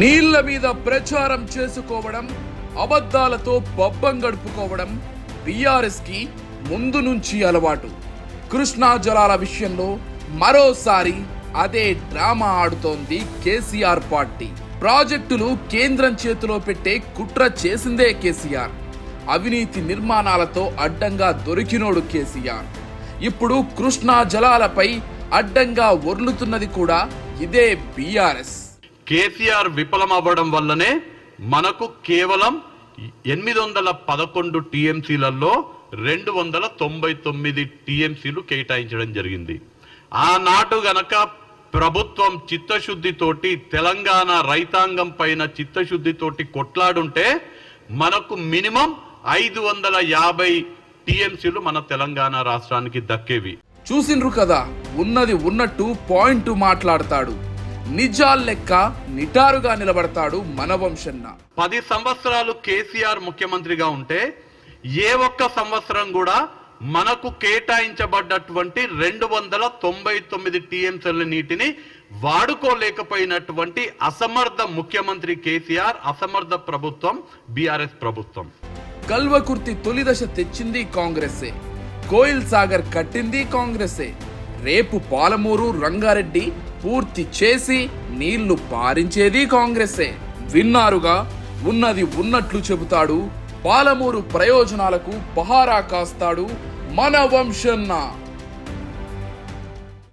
నీళ్ళ మీద ప్రచారం చేసుకోవడం అబద్ధాలతో బబ్బం గడుపుకోవడం బీఆర్ఎస్కి ముందు నుంచి అలవాటు. కృష్ణా జలాల విషయంలో మరోసారి అదే డ్రామా ఆడుతోంది కేసీఆర్ పార్టీ. ప్రాజెక్టులు కేంద్రం చేతిలో పెట్టే కుట్ర చేసిందే కేసీఆర్. అవినీతి నిర్మాణాలతో అడ్డంగా దొరికినోడు కేసీఆర్. ఇప్పుడు కృష్ణా జలాలపై అడ్డంగా ఒర్లుతున్నది కూడా ఇదే బీఆర్ఎస్. కేసీఆర్ విఫలమవ్వడం వల్లనే మనకు కేవలం ఎనిమిది వందల పదకొండు టీఎంసీలలో రెండు వందల తొంభై తొమ్మిది టీఎంసీలు కేటాయించడం జరిగింది. ఆనాటు గనక ప్రభుత్వం చిత్తశుద్ధితోటి తెలంగాణ రైతాంగం పైన చిత్తశుద్ధితోటి కొట్లాడుంటే మనకు మినిమం ఐదు వందల యాభై టీఎంసీలు మన తెలంగాణ రాష్ట్రానికి దక్కేవి. చూసిండ్రు కదా ఉన్నది ఉన్నట్టు పాయింట్ మాట్లాడతాడు. నిజాల్ లెక్క నిటారుగా నిలబడతాడు మన వంశన్న. పది సంవత్సరాలు కేసీఆర్ ముఖ్యమంత్రిగా ఉంటే ఏ ఒక్క సంవత్సరం కూడా మనకు కేటాయించబడ్డటువంటి రెండు వందల తొంభై తొమ్మిది టీఎంసీల నీటిని వాడుకోలేకపోయినటువంటి అసమర్థ ముఖ్యమంత్రి కేసీఆర్ అసమర్థ ప్రభుత్వం బీఆర్ఎస్ ప్రభుత్వం. కల్వకుర్తి తొలి దశ తెచ్చింది కాంగ్రెసే. కోయిల్ సాగర్ కట్టింది కాంగ్రెసే. రేపు పాలమూరు రంగారెడ్డి పూర్తి చేసి నీళ్ళు పారించేది కాంగ్రెసే. విన్నారుగా ఉన్నది ఉన్నట్లు చెబుతాడు పాలమూరు ప్రయోజనాలకు పహారా కాస్తాడు మన వంశన్న.